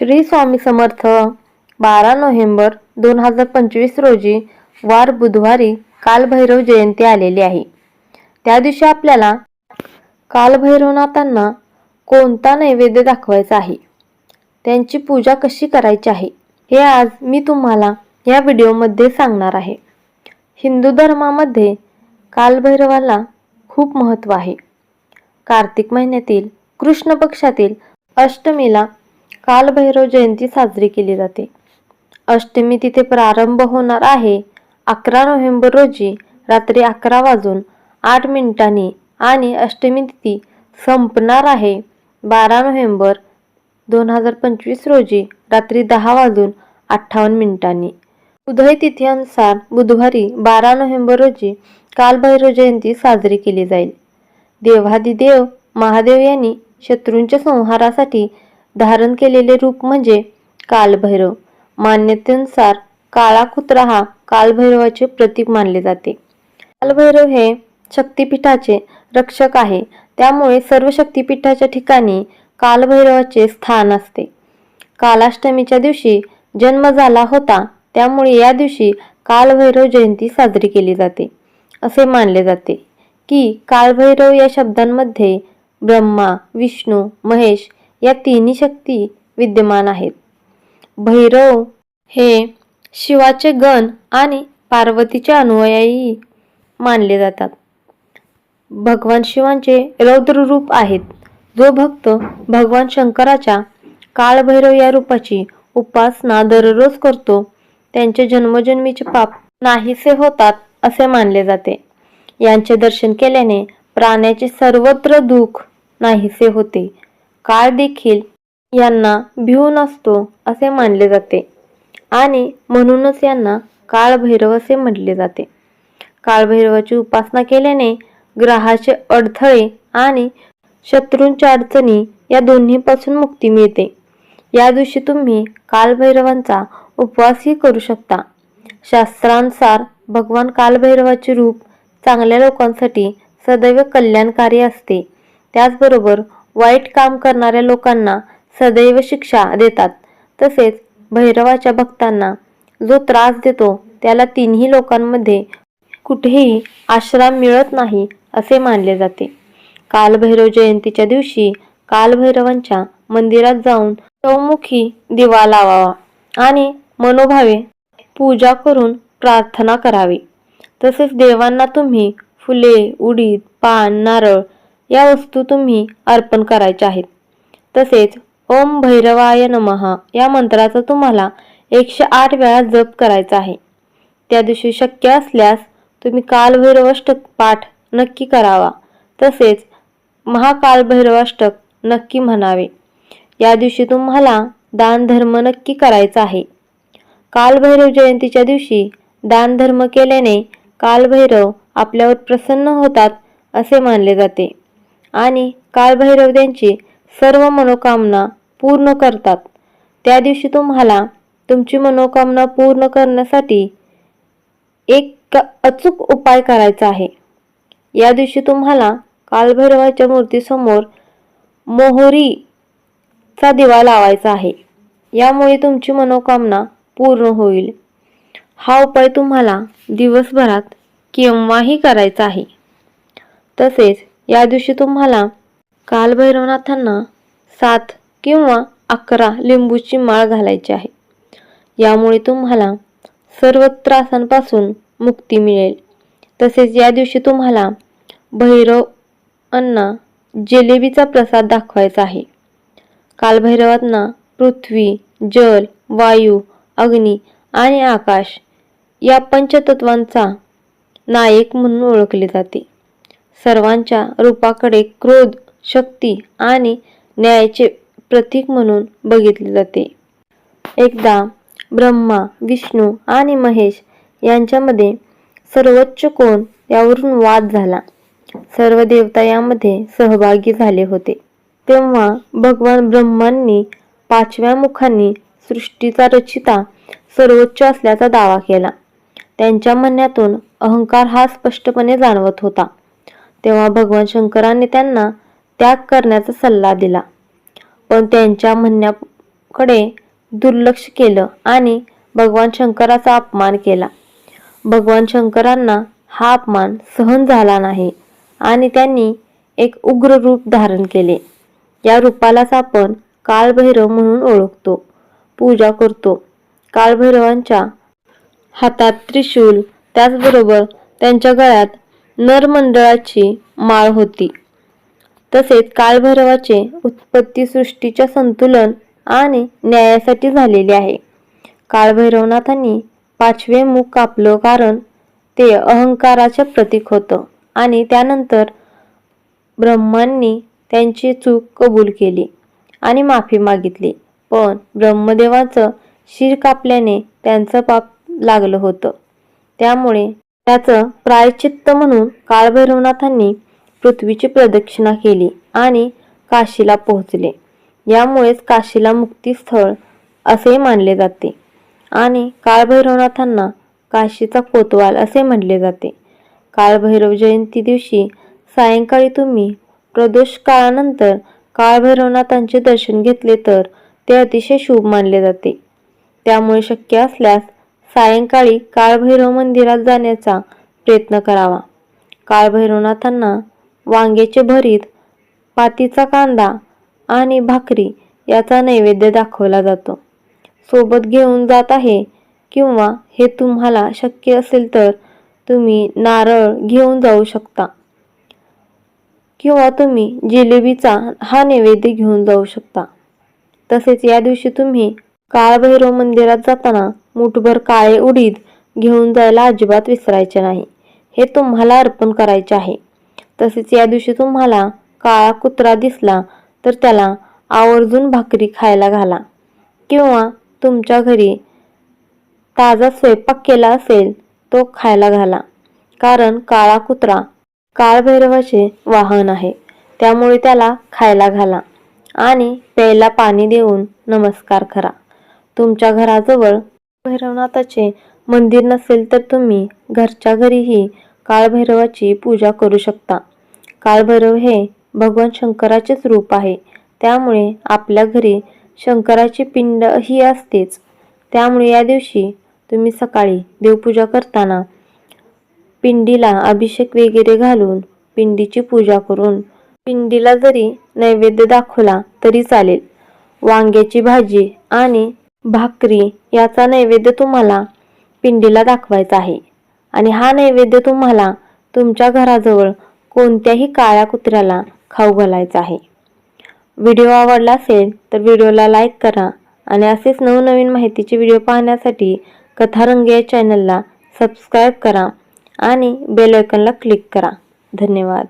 श्री स्वामी समर्थ बारा नोव्हेंबर दोन हजार पंचवीस रोजी वार बुधवारी कालभैरव जयंती आलेली आहे. त्या दिवशी आपल्याला कालभैरवनाथांना कोणता नैवेद्य दाखवायचा आहे? त्यांची पूजा कशी करायची आहे? हे आज मी तुम्हाला या व्हिडिओमध्ये सांगणार आहे. हिंदू धर्मामध्ये कालभैरवाला खूप महत्त्व आहे. कार्तिक महिन्यातील कृष्ण पक्षातील अष्टमीला कालभैरव जयंती साजरी केली जाते. अष्टमी तिथे प्रारंभ होणार आहे. अकरा नोव्हेंबर रोजी रात्री अकरा वाजून आठ मिनिटांनी आणि अष्टमी तिथी संपणार आहे. बारा नोव्हेंबर दोन हजार पंचवीस रोजी रात्री दहा वाजून अठ्ठावन्न मिनिटांनी. उदय तिथीनुसार बुधवारी बारा नोव्हेंबर रोजी कालभैरव जयंती साजरी केली जाईल. देवादिदेव महादेव यांनी शत्रूंच्या संहारासाठी धारण केलेले रूप म्हणजे कालभैरव. मान्यतेनुसार काळा कुत्रा हा कालभैरवाचे प्रतीक मानले जाते. कालभैरव हे शक्तिपीठाचे रक्षक आहे. त्यामुळे सर्व शक्तिपीठाच्या ठिकाणी कालभैरवाचे स्थान असते. कालाष्टमीच्या दिवशी जन्म झाला होता. त्यामुळे या दिवशी कालभैरव जयंती साजरी केली जाते. असे मानले जाते की कालभैरव या शब्दांमध्ये ब्रह्मा विष्णू महेश या तिन्ही शक्ती विद्यमान आहेत. भैरव हे शिवाचे गण आणि पार्वतीचे अनुयायी मानले जातात. भगवान शिवांचे रौद्र रूप आहेत. जो भक्त भगवान शंकराच्या काळभैरव या रूपाची उपासना दररोज करतो त्यांचे जन्मजन्मीचे पाप नाहीसे होतात असे मानले जाते. यांचे दर्शन केल्याने प्राण्याचे सर्वत्र दुःख नाहीसे होते. काळ देखील यांना भिऊन असतो असे मानले जाते. आणि म्हणूनच यांना काळभैरव असे म्हटले जाते. काळभैरवाची उपासना केल्याने ग्रहाचे अडथळे आणि शत्रूंच्या अडचणी या दोन्हीपासून मुक्ती मिळते. या दिवशी तुम्ही कालभैरवांचा उपवासही करू शकता. शास्त्रानुसार भगवान कालभैरवाचे रूप चांगल्या लोकांसाठी सदैव कल्याणकारी असते. त्याचबरोबर वाईट काम करणाऱ्या लोकांना सदैव शिक्षा देतात. तसेच भैरवाच्या भक्तांना जो त्रास देतो त्याला तिन्ही लोकांमध्ये कुठेही आश्रम मिळत नाही असे मानले जाते. कालभैरव जयंतीच्या दिवशी कालभैरवांच्या मंदिरात जाऊन चौमुखी दिवा लावावा आणि मनोभावे पूजा करून प्रार्थना करावी. तसेच देवांना तुम्ही फुले उडीद पान नारळ या वस्तू तुम्ही अर्पण करायच्या आहेत. तसेच ओम भैरवाय नमः या मंत्राचा तुम्हाला एकशे आठ वेळा जप करायचा आहे. त्या दिवशी शक्य असल्यास तुम्ही कालभैरवाष्टक पाठ नक्की करावा. तसेच महाकालभैरवाष्टक नक्की म्हणावे. या दिवशी तुम्हाला दानधर्म नक्की करायचा आहे. कालभैरव जयंतीच्या दिवशी दानधर्म केल्याने कालभैरव आपल्यावर प्रसन्न होतात असे मानले जाते. आणि कालभैरव त्यांची सर्व मनोकामना पूर्ण करतात. त्या दिवशी तुम्हाला तुमची मनोकामना पूर्ण करण्यासाठी एक अचूक उपाय करायचा आहे. या दिवशी तुम्हाला कालभैरवाच्या मूर्तीसमोर मोहरीचा दिवा लावायचा आहे. यामुळे तुमची मनोकामना पूर्ण होईल. हा उपाय तुम्हाला दिवसभरात केव्हाही करायचा आहे. तसेच या दिवशी तुम्हाला कालभैरवनाथांना सात किंवा अकरा लिंबूची माळ घालायची आहे. यामुळे तुम्हाला सर्व त्रासांपासून मुक्ती मिळेल. तसेच या दिवशी तुम्हाला भैरव अण्णा जिलेबीचा प्रसाद दाखवायचा आहे. कालभैरवांना पृथ्वी जल वायू अग्नी आणि आकाश या पंचतत्वांचा नायक म्हणून ओळखले जाते. सर्वांच्या रूपाकडे क्रोध शक्ती आणि न्यायाचे प्रतीक म्हणून बघितले जाते. एकदा ब्रह्मा विष्णू आणि महेश यांच्यामध्ये सर्वोच्च कोण यावरून वाद झाला. सर्व देवता यामध्ये सहभागी झाले होते. तेव्हा भगवान ब्रह्मांनी पाचव्या मुखांनी सृष्टीचा रचिता सर्वोच्च असल्याचा दावा केला. त्यांच्या म्हणण्यातून अहंकार हा स्पष्टपणे जाणवत होता. तेव्हा भगवान शंकरांनी त्यांना त्याग करण्याचा सल्ला दिला. पण त्यांच्या म्हणण्याकडे दुर्लक्ष केलं आणि भगवान शंकराचा अपमान केला. भगवान शंकरांना हा अपमान सहन झाला नाही आणि त्यांनी एक उग्र रूप धारण केले. या रूपालाच आपण काळभैरव म्हणून ओळखतो पूजा करतो. काळभैरवांच्या हातात त्रिशूल त्याचबरोबर त्यांच्या गळ्यात नरमंडळाची माळ होती. तसेच काळभैरवाचे उत्पत्ती सृष्टीच्या संतुलन आणि न्यायासाठी झालेले आहे. काळभैरवनाथांनी पाचवे मुख कापलं कारण ते अहंकाराचे प्रतीक होतं आणि त्यानंतर ब्रह्मांनी त्यांची चूक कबूल केली आणि माफी मागितली. पण ब्रह्मदेवाचं शिर कापल्याने त्यांचं पाप लागलं होतं. त्यामुळे त्याचं प्रायचित्त म्हणून काळभैरवनाथांनी पृथ्वीची प्रदक्षिणा केली आणि काशीला पोहोचले. यामुळेच काशीला मुक्तीस्थळ असे मानले जाते आणि काळभैरवनाथांना काशीचा कोतवाल असे म्हटले जाते. काळभैरव जयंती दिवशी सायंकाळी तुम्ही प्रदोष काळानंतर काळभैरवनाथांचे दर्शन घेतले तर ते अतिशय शुभ मानले जाते. त्यामुळे शक्य असल्यास सायंकाळी काळभैरव मंदिरात जाण्याचा प्रयत्न करावा. काळभैरवनाथांना वांग्याचे भरीत पातीचा कांदा आणि भाकरी याचा नैवेद्य दाखवला जातो. सोबत घेऊन जात आहे किंवा हे तुम्हाला शक्य असेल तर तुम्ही नारळ घेऊन जाऊ शकता. किंवा तुम्ही जिलेबीचा हा नैवेद्य घेऊन जाऊ शकता. तसेच या दिवशी तुम्ही काळभैरव मंदिरात जाताना मुठभर काळे उडीद घेऊन जायला अजिबात विसरायचे नाही. हे तुम्हाला अर्पण करायचे आहे. तसेच या दिवशी तुम्हाला काळा कुत्रा दिसला तर त्याला आवर्जून भाकरी खायला घाला. किंवा तुमच्या घरी ताजा स्वयंपाक केला असेल तो खायला घाला. कारण काळा कुत्रा काळभैरवाचे वाहन आहे. त्यामुळे त्याला खायला घाला आणि प्यायला पाणी देऊन नमस्कार करा. तुमच्या घराजवळ भैरवनाथाचे मंदिर नसेल तर तुम्ही घरच्या घरीही काळभैरवाची पूजा करू शकता. काळभैरव हे भगवान शंकराचेच रूप आहे. त्यामुळे आपल्या घरी शंकराची पिंड ही असतेच. त्यामुळे या दिवशी तुम्ही सकाळी देवपूजा करताना पिंडीला अभिषेक वगैरे घालून पिंडीची पूजा करून पिंडीला जरी नैवेद्य दाखवला तरी चालेल. वांग्याची भाजी आणि भाकरी याचा नैवेद्य तुम्हाला पिंडीला दाखवायचा आहे. आणि हा नैवेद्य तुम्हाला तुमच्या घराजवळ कोणत्याही काळ्या कुत्र्याला खाऊ घालायचा आहे. व्हिडिओ आवडला असेल तर व्हिडिओला लाईक करा आणि असेच नवनवीन माहितीचे व्हिडिओ पाहण्यासाठी कथारंग या चॅनलला सबस्क्राईब करा आणि बेल आयकॉनला क्लिक करा. धन्यवाद.